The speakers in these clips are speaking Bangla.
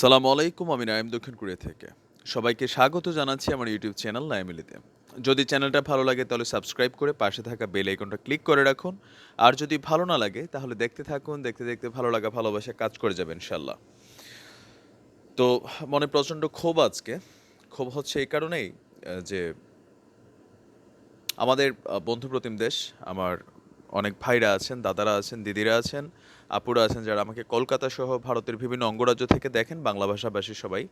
সালামু আলাইকুম, আমি নাইম দক্ষিণ কোরিয়া থেকে। সবাইকে স্বাগত জানাচ্ছি আমার ইউটিউব চ্যানেল নাইমিলিতে। যদি চ্যানেলটা ভালো লাগে তাহলে সাবস্ক্রাইব করে পাশে থাকা বেল আইকনটা ক্লিক করে রাখুন। আর যদি ভালো না লাগে তাহলে দেখতে থাকুন, দেখতে দেখতে ভালো লাগা, ভালোবাসা কাজ করে যাবে ইনশাল্লাহ তো মনে প্রচণ্ড ক্ষোভ আজকে। ক্ষোভ হচ্ছে এই কারণেই যে আমাদের বন্ধু প্রতিম দেশ, আমার অনেক ভাইরা আছেন, দাদারা আছেন, দিদিরা আছেন, আপুরা আছেন যারা আমাকে কলকাতা সহ ভারতের বিভিন্ন অঙ্গরাজ্য থেকে দেখেন, বাংলা ভাষাভাষী সবাই।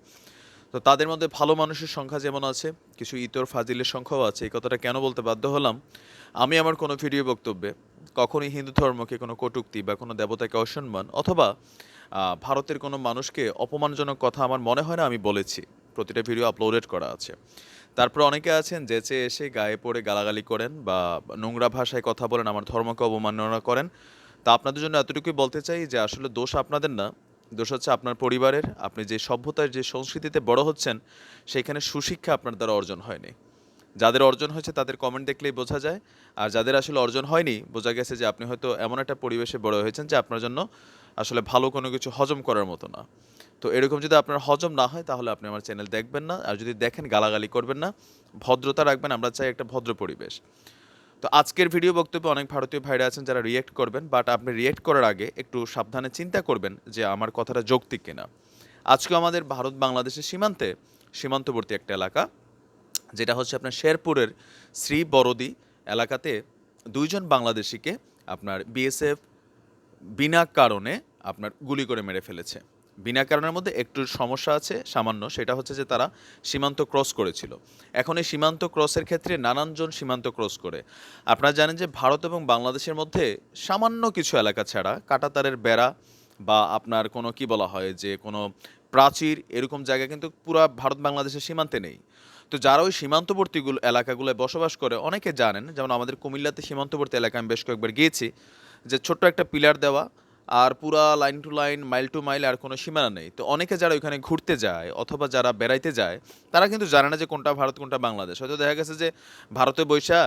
তো তাদের মধ্যে ভালো মানুষের সংখ্যা যেমন আছে, কিছু ইতর ফাজিলের সংখ্যাও আছে, এই কথাটা কেন বলতে বাধ্য হলাম? আমি আমার কোনো ভিডিও বক্তব্যে কখনোই হিন্দু ধর্মকে কোনো কটূক্তি বা কোনো দেবতাকে অসম্মান অথবা ভারতের কোনো মানুষকে অপমানজনক কথা আমার মনে হয় না আমি বলেছি। প্রতিটা ভিডিও আপলোডেড করা আছে। তারপর অনেকে আছেন যেচে এসে গায়ে পড়ে গালাগালি করেন বা নোংরা ভাষায় কথা বলেন, আমার ধর্মকে অবমাননা করেন। তা আপনাদের জন্য এতটুকুই বলতে চাই যে, আসলে দোষ আপনাদের না। দোষ হচ্ছে আপনার পরিবারের। আপনি যে সভ্যতার, যে সংস্কৃতিতে বড় হচ্ছেন সেইখানে সুশিক্ষা আপনার দ্বারা অর্জন হয়নি। যাদের অর্জন হয়েছে, তাদের কমেন্ট দেখলেই বোঝা যায়। আর যাদের আসলে অর্জন হয়নি, বোঝা গেছে যে, আপনি হয়তো এমন একটা পরিবেশে বড় হয়েছেন যে, আপনার জন্য আসলে ভালো কোনো কিছু হজম করার মতো না। তো এরকম যদি আপনার হজম না হয়, তাহলে আপনি আমার চ্যানেল দেখবেন না। আর যদি দেখেন, গালাগালি করবেন না। ভদ্রতা রাখবেন, আমরা চাই একটা ভদ্র পরিবেশ। তো আজকের ভিডিও বক্তব্যে অনেক ভারতীয় ভাইরা আছেন যারা রিয়েক্ট করবেন বাট আপনি রিয়েক্ট করার আগে একটু সাবধানে চিন্তা করবেন যে আমার কথাটা যৌক্তিক কিনা। আজকে আমাদের ভারত বাংলাদেশের সীমান্তে, সীমান্তবর্তী একটা এলাকা, যেটা হচ্ছে আপনার শেরপুরের শ্রী বরদি এলাকাতে দুইজন বাংলাদেশিকে আপনার বিএসএফ বিনা কারণে আপনার গুলি করে মেরে ফেলেছে। বিনা কারণের মধ্যে একটু সমস্যা আছে, সামান্য। সেটা হচ্ছে যে তারা সীমান্ত ক্রস করেছিল। এখন এই সীমান্ত ক্রসের ক্ষেত্রে নানানজন সীমান্ত ক্রস করে। আপনারা জানেন যে ভারত এবং বাংলাদেশের মধ্যে সামান্য কিছু এলাকা ছাড়া কাটাতারের বেড়া বা আপনার কোনো কি বলা হয় যে কোনো প্রাচীর এরকম জায়গা কিন্তু পুরা ভারত বাংলাদেশের সীমান্তে নেই। তো যারা ওই সীমান্তবর্তীগুলো এলাকাগুলোয় বসবাস করে অনেকে জানেন, যেমন আমাদের কুমিল্লাতে সীমান্তবর্তী এলাকায় আমি বেশ কয়েকবার গিয়েছি, যে ছোট্ট একটা পিলার দেওয়া আর পুরা line to line mile to mile আর কোনো সীমানা নেই। তো অনেকে যারা ওইখানে ঘুরতে যায় অথবা যারা বেড়াইতে যায় তারা কিন্তু জানে না যে কোনটা ভারত কোনটা বাংলাদেশ। হয়তো দেখা গেছে যে ভারতে বৈশা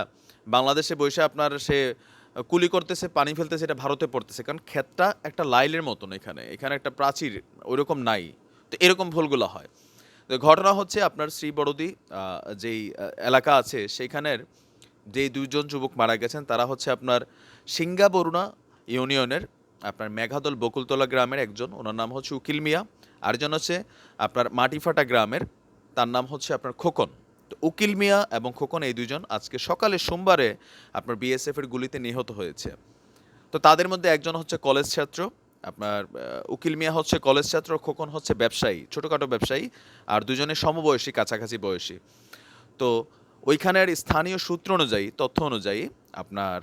বাংলাদেশে বৈশা আপনার সে কুলি করতেছে পানি ফেলতেছে এটা ভারতে পড়তেছে। কারণ ক্ষেতটা একটা লাইলের মতন এখানে। এখানে একটা প্রাচীর ওইরকম নাই। তো এরকম ভুলগুলো হয়। তো ঘটনা হচ্ছে আপনার শ্রীবড়দি আহ, যেই এলাকা আছে সেইখানের যেই দুইজন যুবক মারা গেছেন তারা হচ্ছে আপনার সিঙ্গা বরুণা ইউনিয়নের আপনার মেঘাদল বকুলতলা গ্রামের একজন, ওনার নাম হচ্ছে উকিল মিয়া। আরেকজন হচ্ছে আপনার মাটিফাটা গ্রামের, তার নাম হচ্ছে আপনার খোকন। তো উকিল মিয়া এবং খোকন এই দুজন আজকে সকালে সোমবারে আপনার বিএসএফ এর গুলিতে নিহত হয়েছে। তো তাদের মধ্যে একজন হচ্ছে কলেজ ছাত্র, আপনার উকিল মিয়া হচ্ছে কলেজ ছাত্র, খোকন হচ্ছে ব্যবসায়ী, ছোটোখাটো ব্যবসায়ী, আর দুজনে সমবয়সী, কাছাকাছি বয়সী। তো ওইখানের স্থানীয় সূত্র অনুযায়ী, তথ্য অনুযায়ী আপনার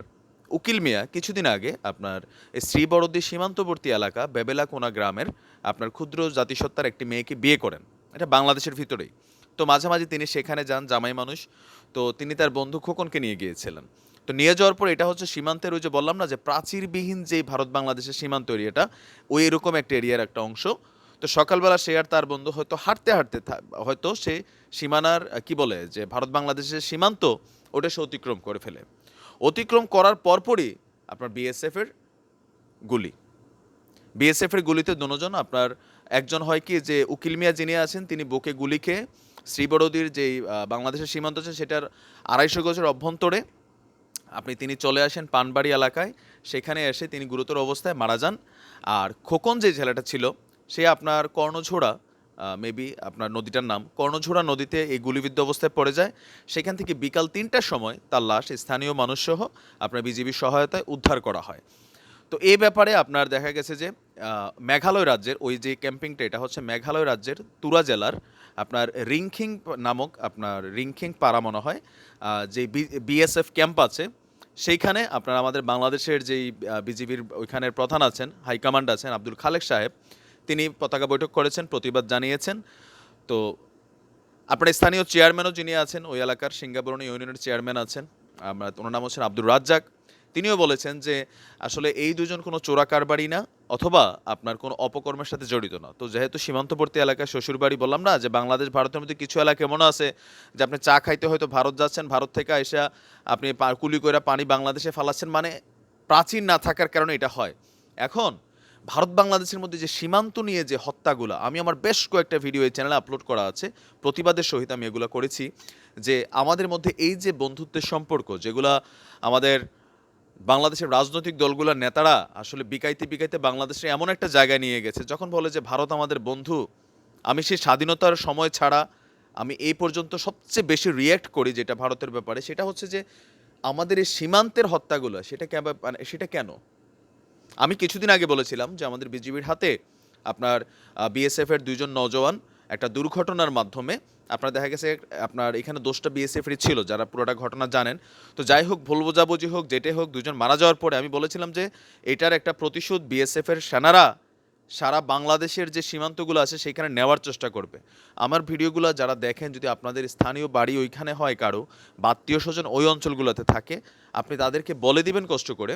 উকিল মিয়া, কিছুদিন আগে আপনার এই শ্রীবরদী সীমান্তবর্তী এলাকা বেবেলাকোনা গ্রামের আপনার ক্ষুদ্র জাতিসত্তার একটি মেয়েকে বিয়ে করেন। এটা বাংলাদেশের ভিতরেই। তো মাঝে মাঝে তিনি সেখানে যান, জামাই মানুষ। তো তিনি তার বন্ধু খোকনকে নিয়ে গিয়েছিলেন। তো নিয়ে যাওয়ার পর এটা হচ্ছে সীমান্তের ওই যে বললাম না যে প্রাচীরবিহীন যেই ভারত বাংলাদেশের সীমান্ত এরিয়াটা ওই এরকম একটা এরিয়ার একটা অংশ। তো সকালবেলা সে আর তার বন্ধু হয়তো হাঁটতে হাঁটতে হয়তো সে সীমানার, কি বলে যে ভারত বাংলাদেশের সীমান্ত, ওটা সে অতিক্রম করে ফেলে। অতিক্রম করার পরপরই আপনার বিএসএফের গুলি। বিএসএফের গুলিতে দুজন, আপনার একজন হয় কি যে উকিল মিয়া যিনি আছেন, তিনি বুকে গুলি খেয়ে শ্রীবরদির যেই বাংলাদেশের সীমান্ত আছে সেটার আড়াইশো গজের অভ্যন্তরে আপনি তিনি চলে আসেন পানবাড়ি এলাকায়। সেখানে এসে তিনি গুরুতর অবস্থায় মারা যান। আর খোকন যে ছেলেটা ছিল, সে আপনার কর্ণঝোড়া মেবি আপনার নদীটার নাম। কর্ণঝোড়া নদীতে এই গুলিবিদ্ধ অবস্থায় পড়ে যায়। সেখান থেকে বিকাল তিনটার সময় তার লাশ স্থানীয় মানুষসহ আপনার বিজিবির সহায়তায় উদ্ধার করা হয়। তো এই ব্যাপারে আপনার দেখা গেছে যে মেঘালয় রাজ্যের ওই যে ক্যাম্পিংটা, এটা হচ্ছে মেঘালয় রাজ্যের তুরা জেলার আপনার রিংখিং নামক আপনার রিংখিং পাড়া মনে হয় যে বিএসএফ ক্যাম্প আছে। সেইখানে আপনার আমাদের বাংলাদেশের যেই বিজিবির ওইখানের প্রধান আছেন, হাইকমান্ড আছেন আব্দুল খালেক সাহেব। তিনি পতাকা বৈঠক করেছেন, প্রতিবাদ জানিয়েছেন। তো আপনার স্থানীয় চেয়ারম্যানও যিনি আছেন, ওই এলাকার সিঙ্গাবরণী ইউনিয়নের চেয়ারম্যান আছেন, আমরা, ওনার নাম হচ্ছেন আব্দুর রাজ্জাক। তিনিও বলেছেন যে আসলে এই দুজন কোনো চোরা কারবারি না, অথবা আপনার কোনো অপকর্মের সাথে জড়িত না। তো যেহেতু সীমান্তবর্তী এলাকায় শ্বশুরবাড়ি বললাম না, যে বাংলাদেশ, ভারতের মধ্যে কিছু এলাকা এমন আছে যে আপনি চা খাইতে হয়তো ভারত যাচ্ছেন, ভারত থেকে এসে আপনি কুলি করে পানি বাংলাদেশে ফালাচ্ছেন মানে প্রাচীন না থাকার কারণে এটা হয়। এখন ভারত বাংলাদেশের মধ্যে যে সীমান্ত নিয়ে যে হত্যাগুলো, আমি আমার বেশ কয়েকটা ভিডিও এই চ্যানেলে আপলোড করা আছে, প্রতিবাদের সহিত আমি এগুলো করেছি, যে আমাদের মধ্যে এই যে বন্ধুত্বের সম্পর্ক, যেগুলা আমাদের বাংলাদেশের রাজনৈতিক দলগুলোর নেতারা আসলে বিকাইতে বিকাইতে বাংলাদেশে এমন একটা জায়গায় নিয়ে গেছে, যখন বলে যে ভারত আমাদের বন্ধু, আমি সেই স্বাধীনতার সময় ছাড়া আমি এই পর্যন্ত সবচেয়ে বেশি রিয়্যাক্ট করি যেটা ভারতের ব্যাপারে, সেটা হচ্ছে যে আমাদের এই সীমান্তের হত্যাগুলো, সেটা মানে সেটা কেন? আমি কিছুদিন আগে বলেছিলাম যে আমাদের বিজিবির হাতে আপনার বিএসএফ এর দুইজন নজওয়ান একটা দুর্ঘটনার মাধ্যমে আপনার দেখা গেছে আপনার এখানে দোষটা বিএসএফ ছিল, যারা পুরোটা ঘটনা জানেন। তো যাই হোক, ভুল বোঝাবুঝি হোক, যেটাই হোক, দুজন মারা যাওয়ার পরে আমি বলেছিলাম যে এটার একটা প্রতিশোধ বিএসএফ এর সেনারা সারা বাংলাদেশের যে সীমান্তগুলো আছে সেখানে নেওয়ার চেষ্টা করবে। আমার ভিডিওগুলো যারা দেখেন, যদি আপনাদের স্থানীয় বাড়ি ওইখানে হয় কারও, বা আত্মীয় স্বজন ওই অঞ্চলগুলোতে থাকে, আপনি তাদেরকে বলে দিবেন কষ্ট করে।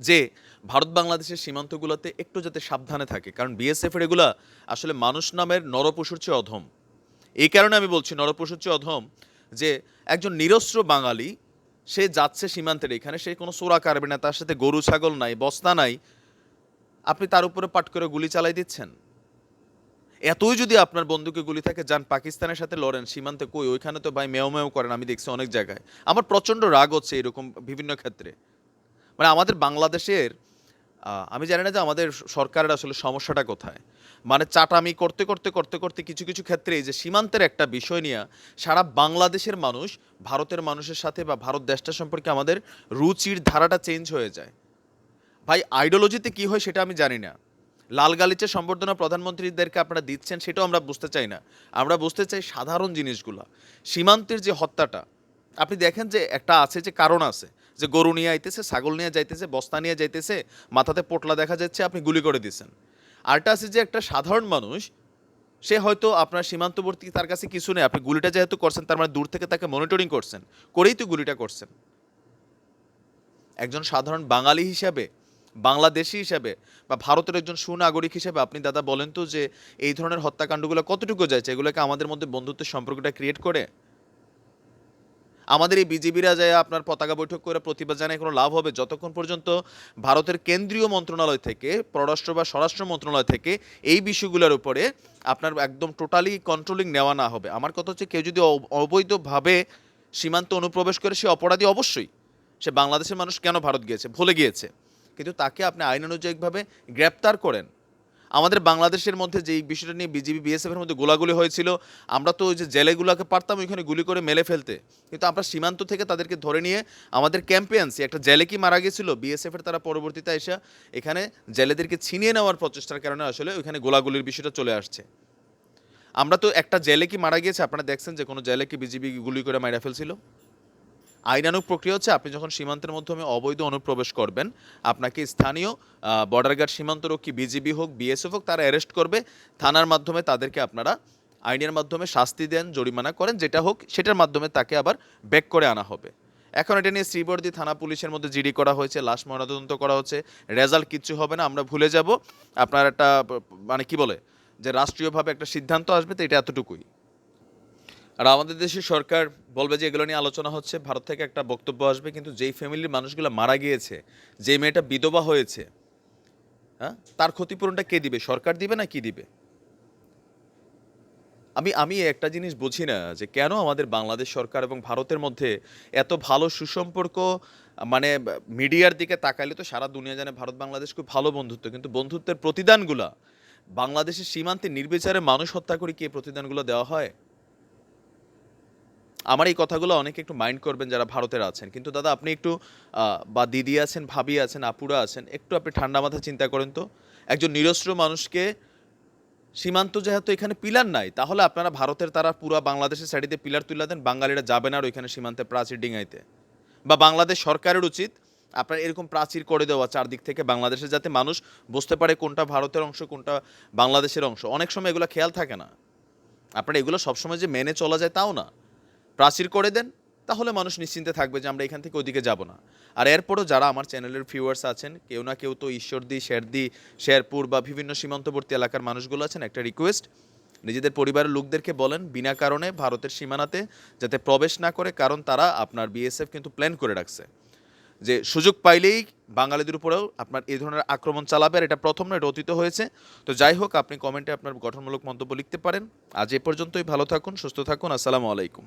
যে ভারত বাংলাদেশের সীমান্তগুলোতে একটু যাতে সাবধানে থাকে, কারণ বিএসএফ এর এগুলা আসলে মানুষ নামের নরপশুর চেয়ে অধম। এই কারণে আমি বলছি নরপশুর চেয়ে অধম যে একজন নিরস্ত্র বাঙালি, সে যাচ্ছে সীমান্তের এখানে, সে কোনো সোরা কারবে না, তার সাথে গরু, ছাগল নাই, বস্তা নাই। আপনি তার উপরে পাট করে গুলি চালাই দিচ্ছেন। এতই যদি আপনার বন্ধুকে গুলি থাকে, যান পাকিস্তানের সাথে লড়েন, সীমান্তে কই? ওইখানে তো ভাই মেও মেও করেন, আমি দেখছি অনেক জায়গায়। আমার প্রচণ্ড রাগ হচ্ছে এরকম বিভিন্ন ক্ষেত্রে। মানে আমাদের বাংলাদেশের আমি জানি না যে আমাদের সরকারের আসলে সমস্যাটা কোথায়। মানে চাটামি করতে করতে করতে করতে কিছু কিছু ক্ষেত্রে এই যে সীমান্তের একটা বিষয় নিয়ে সারা বাংলাদেশের মানুষ, ভারতের মানুষের সাথে বা ভারত দেশটা সম্পর্কে আমাদের রুচির ধারাটা চেঞ্জ হয়ে যায়। ভাই আইডিওলজিতে কি হয় সেটা আমি জানি না। লাল গালিচে সম্বর্ধনা প্রধানমন্ত্রীদেরকে আপনারা দিচ্ছেন সেটাও আমরা বুঝতে চাই না। আমরা বুঝতে চাই সাধারণ জিনিসগুলো। সীমান্তের যে হত্যাটা, আপনি দেখেন যে একটা আছে যে কারণ আছে। যে গরু নিয়ে আইতেছে, ছাগল নিয়ে যাইতেছে, বস্তা নিয়ে যাইতেছে, মাথাতে পোটলা দেখা যাচ্ছে, আপনি গুলি করে দিচ্ছেন আরটা আছে যে একটা সাধারণ মানুষ, সে হয়তো আপনার সীমান্তবর্তী তার কাছে কিছু নেই, আপনি গুলিটা যেহেতু করছেন, তার মানে দূর থেকে তাকে মনিটরিং করছেন, করেই তো গুলিটা করছেন। একজন সাধারণ বাঙালি হিসাবে, বাংলাদেশি হিসাবে, বা ভারতের একজন সুনাগরিক হিসাবে, আপনি দাদা বলেন তো যে এই ধরনের হত্যাকাণ্ডগুলো কতটুকু যাচ্ছে, এগুলোকে আমাদের মধ্যে বন্ধুত্বের সম্পর্কটা ক্রিয়েট করে? আমাদের এই বিজেপিরা যায় আপনার পতাকা বৈঠক করে প্রতিবাদ জানায় কোনো লাভ হবে, যতক্ষণ পর্যন্ত ভারতের কেন্দ্রীয় মন্ত্রণালয় থেকে, পররাষ্ট্র বা স্বরাষ্ট্র মন্ত্রণালয় থেকে এই বিষয়গুলোর উপরে আপনার একদম টোটালি কন্ট্রোলিং নেওয়া না হবে। আমার কথা হচ্ছে কেউ যদি অব- অবৈধভাবে সীমান্ত অনুপ্রবেশ করে, সে অপরাধী অবশ্যই। সে বাংলাদেশের মানুষ কেন ভারত গিয়েছে? ভুলে গিয়েছে। কিন্তু তাকে আপনি আইন অনুযায়ীভাবে গ্রেপ্তার করেন আমাদের বাংলাদেশের মধ্যে যে বিষয়টা নিয়ে বিজিবি বিএসএফ এর মধ্যে গোলাগুলি হয়েছিল, আমরা তো ওই যে জেলেগুলোকে পারতাম ওইখানে গুলি করে মেলে ফেলতে। কিন্তু আমরা সীমান্ত থেকে তাদেরকে ধরে নিয়ে আমাদের ক্যাম্পে একটা জেলে কি মারা গেছিল? বিএসএফ এর তারা পরবর্তীতে এসে এখানে জেলেদেরকে ছিনিয়ে নেওয়ার প্রচেষ্টার কারণে আসলে ওইখানে গোলাগুলির বিষয়টা চলে আসছে। আমরা তো একটা জেলে কি মারা গিয়েছে? আপনারা দেখছেন যে কোনো জেলে কি বিজিবি গুলি করে মারা ফেলছিল? আইনানুগ প্রক্রিয়া হচ্ছে আপনি যখন সীমান্তের মাধ্যমে অবৈধ অনুপ্রবেশ করবেন, আপনাকে স্থানীয় বর্ডার গার্ড সীমান্তরক্ষী, বিজিবি হোক বিএসএফ হোক, তারা অ্যারেস্ট করবে। থানার মাধ্যমে তাদেরকে আপনারা আইনের মাধ্যমে শাস্তি দেন, জরিমানা করেন, যেটা হোক সেটার মাধ্যমে তাকে আবার ব্যাক করে আনা হবে। এখন এটা নিয়ে শ্রীবর্দী থানা পুলিশের মধ্যে জিডি করা হয়েছে, লাশ ময়নাতদন্ত করা হচ্ছে রেজাল্ট কিচ্ছু হবে না, আমরা ভুলে যাব। আপনার একটা মানে কি বলে, যে রাষ্ট্রীয়ভাবে একটা সিদ্ধান্ত আসবে, তো এটা এতটুকুই। আর আমাদের দেশের সরকার বলবে যে এগুলো নিয়ে আলোচনা হচ্ছে। ভারত থেকে একটা বক্তব্য আসবে, কিন্তু যেই ফ্যামিলির মানুষগুলো মারা গিয়েছে যে মেয়েটা বিধবা হয়েছে হ্যাঁ তার ক্ষতিপূরণটা কে দিবে? সরকার দিবে না কি দিবে? আমি আমি একটা জিনিস বুঝি না যে কেন আমাদের বাংলাদেশ সরকার এবং ভারতের মধ্যে এত ভালো সুসম্পর্ক মানে মিডিয়ার দিকে তাকাইলে তো সারা দুনিয়া জানে ভারত, বাংলাদেশ খুব ভালো বন্ধুত্ব, কিন্তু বন্ধুত্বের প্রতিদানগুলা বাংলাদেশের সীমান্তে নির্বিচারে মানুষ হত্যা করে কি প্রতিদানগুলো দেওয়া হয়? আমার এই কথাগুলো অনেকে একটু মাইন্ড করবেন যারা ভারতের আছেন। কিন্তু দাদা, আপনি একটু বা দিদি আছেন, ভাবি আছেন, আপুরা আছেন, একটু আপনি ঠান্ডা মাথায় চিন্তা করেন তো। একজন নিরস্ত্র মানুষকে সীমান্ত যেহেতু এখানে পিলার নাই, তাহলে আপনারা ভারতের তারা পুরো বাংলাদেশের সাইডে পিলার তুলে দেন, বাঙালিরা যাবে না আর ওইখানে সীমান্তে প্রাচীর ডিঙাইতে। বা বাংলাদেশ সরকারের উচিত আপনার এরকম প্রাচীর করে দেওয়া চারদিক থেকে বাংলাদেশে যাতে মানুষ বুঝতে পারে কোনটা ভারতের অংশ, কোনটা বাংলাদেশের অংশ। অনেক সময় এগুলো খেয়াল থাকে না। আপনার এগুলো সবসময় যে মেনে চলা যায় তাও না। প্রাচীর করে দেন, তাহলে মানুষ নিশ্চিন্তে থাকবে যে আমরা এখান থেকে ওইদিকে যাব না। আর এরপরও যারা আমার চ্যানেলের ভিউয়ার্স আছেন, কেউ না কেউ তো ঈশ্বরদী, শেরদি, শেরপুর বা বিভিন্ন সীমান্তবর্তী এলাকার মানুষগুলো আছেন, একটা রিকোয়েস্ট নিজেদের পরিবারের লোকদেরকে বলেন, বিনা কারণে ভারতের সীমানাতে যাতে প্রবেশ না করে, কারণ তারা আপনার বিএসএফ কিন্তু প্ল্যান করে রাখছে। যে সুযোগ পাইলেই বাঙালিদের উপরেও আপনার এই ধরনের আক্রমণ চালাবে, আর এটা প্রথম না এটা অতীত হয়েছে। তো যাই হোক, আপনি কমেন্টে আপনার গঠনমূলক মন্তব্য লিখতে পারেন। আজ এ পর্যন্তই, ভালো থাকুন, সুস্থ থাকুন, আসসালামু আলাইকুম।